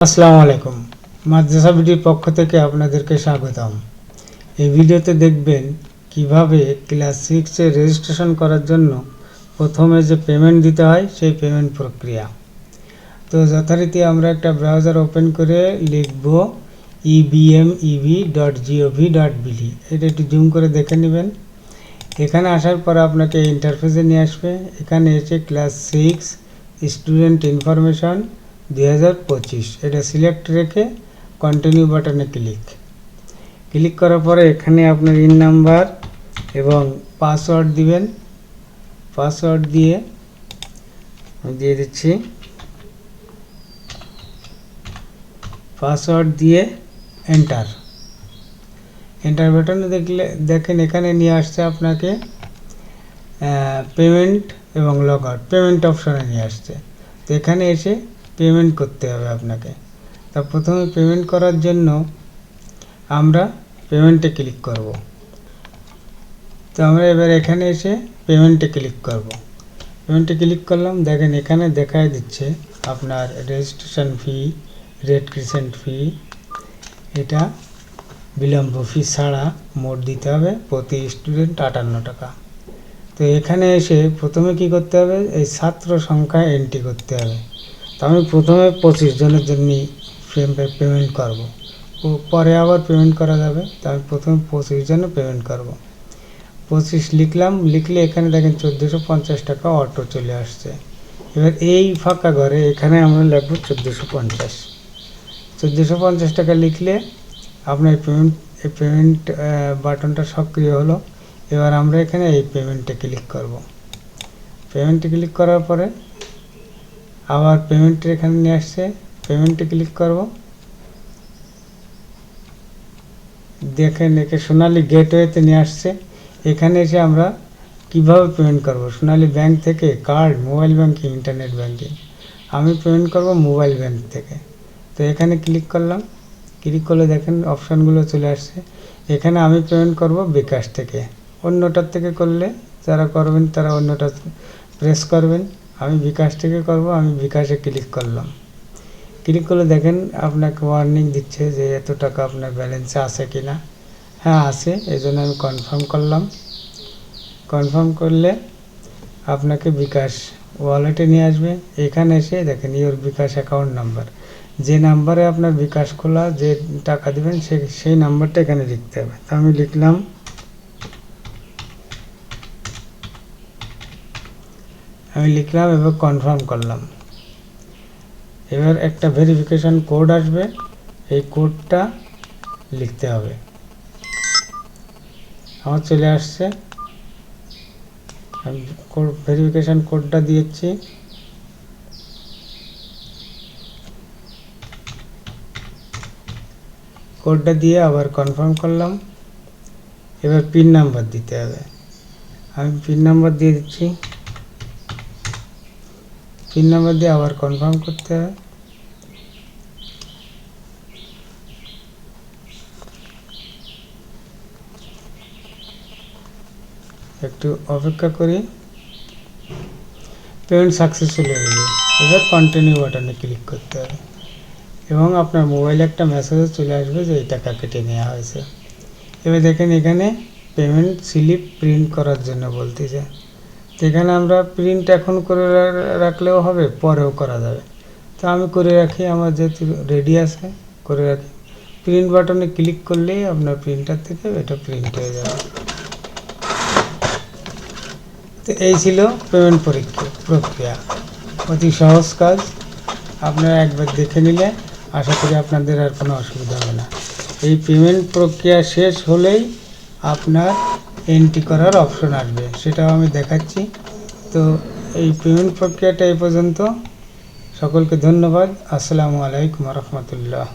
আসসালামু আলাইকুম মাদ্রাসা বিডির পক্ষ থেকে আপনাদেরকে স্বাগতম। এই ভিডিওতে দেখবেন কীভাবে ক্লাস সিক্সে রেজিস্ট্রেশন করার জন্য প্রথমে যে পেমেন্ট দিতে হয়, সেই পেমেন্ট প্রক্রিয়া। তো যথারীতি আমরা একটা ব্রাউজার ওপেন করে লিখব EBM EV dot GOV dot BD এটা একটু জুম করে দেখে নেবেন। এখানে আসার পর আপনাকে ইন্টারফেসে নিয়ে আসবে। এখানে এসে ক্লাস সিক্স স্টুডেন্ট ইনফরমেশন দুই হাজার পঁচিশ। এটা সিলেক্ট রেখে কন্টিনিউ বাটনে ক্লিক ক্লিক করার পরে এখানে আপনার ইন নাম্বার এবং পাসওয়ার্ড দিবেন। পাসওয়ার্ড দিয়ে দিয়ে দিচ্ছি। পাসওয়ার্ড দিয়ে এন্টার এন্টার বাটনে দেখলে, দেখেন এখানে নিয়ে আসছে আপনাকে পেমেন্ট এবং লগ আউট পেমেন্ট অপশনে নিয়ে আসছে। তো এখানে এসে পেমেন্ট করতে হবে আপনাকে। তা প্রথমে পেমেন্ট করার জন্য আমরা পেমেন্টে ক্লিক করব। তো আমরা এবার এখানে এসে পেমেন্টে ক্লিক করব। পেমেন্টে ক্লিক করলাম, দেখেন এখানে দেখায় দিচ্ছে আপনার registration fee red crescent fee এটা বিলম্ব ফি ছাড়া মোট দিতে হবে প্রতি স্টুডেন্ট আটান্ন টাকা। তো এখানে এসে প্রথমে কি করতে হবে? এই ছাত্র সংখ্যা এন্ট্রি করতে হবে। আমি প্রথমে পঁচিশ জনের জন্য পেমেন্ট করব। পরে আবার পেমেন্ট করা যাবে, তো আমি প্রথমে পঁচিশ জনে পেমেন্ট করব। পঁচিশ লিখলাম, লিখলে এখানে দেখেন চোদ্দোশো পঞ্চাশ টাকা অটো চলে আসছে। এবার এই ফাঁকা ঘরে এখানে আমরা লিখব চোদ্দোশো পঞ্চাশ। চোদ্দোশো পঞ্চাশ টাকা লিখলে আপনার পেমেন্ট এই পেমেন্ট বাটনটা সক্রিয় হলো। এবার আমরা এখানে এই পেমেন্টে ক্লিক করব। পেমেন্টে ক্লিক করার পরে আবার পেমেন্টের এখানে নিয়ে আসছে। পেমেন্টে ক্লিক করব। দেখেন একে সোনালী গেটওয়েতে নিয়ে আসছে। এখানে এসে আমরা কীভাবে পেমেন্ট করব? সোনালী ব্যাংক থেকে card mobile banking internet banking আমি পেমেন্ট করব মোবাইল ব্যাংক থেকে। তো এখানে ক্লিক করলাম। ক্লিক করলে দেখেন অপশানগুলো চলে আসছে। এখানে আমি পেমেন্ট করব বিকাশ থেকে। অন্যটার থেকে করলে যারা করবেন তারা অন্যটা প্রেস করবেন। আমি বিকাশ থেকে করব, আমি বিকাশে ক্লিক করলাম। ক্লিক করলে দেখেন আপনাকে ওয়ার্নিং দিচ্ছে যে এত টাকা আপনার ব্যালেন্সে আছে কি না হ্যাঁ আছে এই জন্য আমি কনফার্ম করলাম। কনফার্ম করলে আপনাকে বিকাশ ওয়ালেটে নিয়ে আসবে। এখানে এসে দেখেন ইওর বিকাশ অ্যাকাউন্ট নাম্বার যে নাম্বারে আপনার বিকাশ খোলা, যে টাকা দেবেন সে, সেই নাম্বারটা এখানে লিখতে হবে। তো আমি লিখলাম আমি লিখলাম, এবার কনফার্ম করলাম। এবার একটা ভেরিফিকেশন কোড আসবে, এই কোডটা লিখতে হবে। আমার চলে আসছে। আমি কোড ভেরিফিকেশন কোডটা দিয়েছি। কোডটা দিয়ে আবার কনফার্ম করলাম। এবার পিন নাম্বার দিতে হবে। আমি পিন নাম্বার দিয়ে দিচ্ছি। পিন নাম্বার দিয়ে আবার কনফার্ম করতে হবে একটু অপেক্ষা করি। পেমেন্ট সাকসেসফুল হয়ে গেছে এবার কন্টিনিউ বাটনে ক্লিক করতে হবে। এবং আপনার মোবাইলে একটা মেসেজও চলে আসবে যে এই টাকা কেটে নেওয়া হয়েছে। এবার দেখেন এখানে পেমেন্ট স্লিপ প্রিন্ট করার জন্য বলতেছে। তো এখানে আমরা প্রিন্ট এখন করে রাখলেও হবে, পরেও করা যাবে। তো আমি করে রাখি, আমার যেহেতু রেডি আছে, করে রাখি। প্রিন্ট বাটনে ক্লিক করলেই আপনার প্রিন্টার থেকে এটা প্রিন্ট হয়ে যাবে। তো এই ছিল পেমেন্ট পরীক্ষা, প্রক্রিয়া। অতি সহজ কাজ। আপনারা একবার দেখে নিলে আশা করি আপনাদের আর কোনো অসুবিধা হবে না। এই পেমেন্ট প্রক্রিয়া শেষ হলেই আপনার এন্ট্রি করার অপশন আসবে। সেটাও আমি দেখাচ্ছি। তো এই পেমেন্ট প্রক্রিয়াটা এই পর্যন্ত। সকলকে ধন্যবাদ। আসসালামু আলাইকুম রহমতুল্লাহ।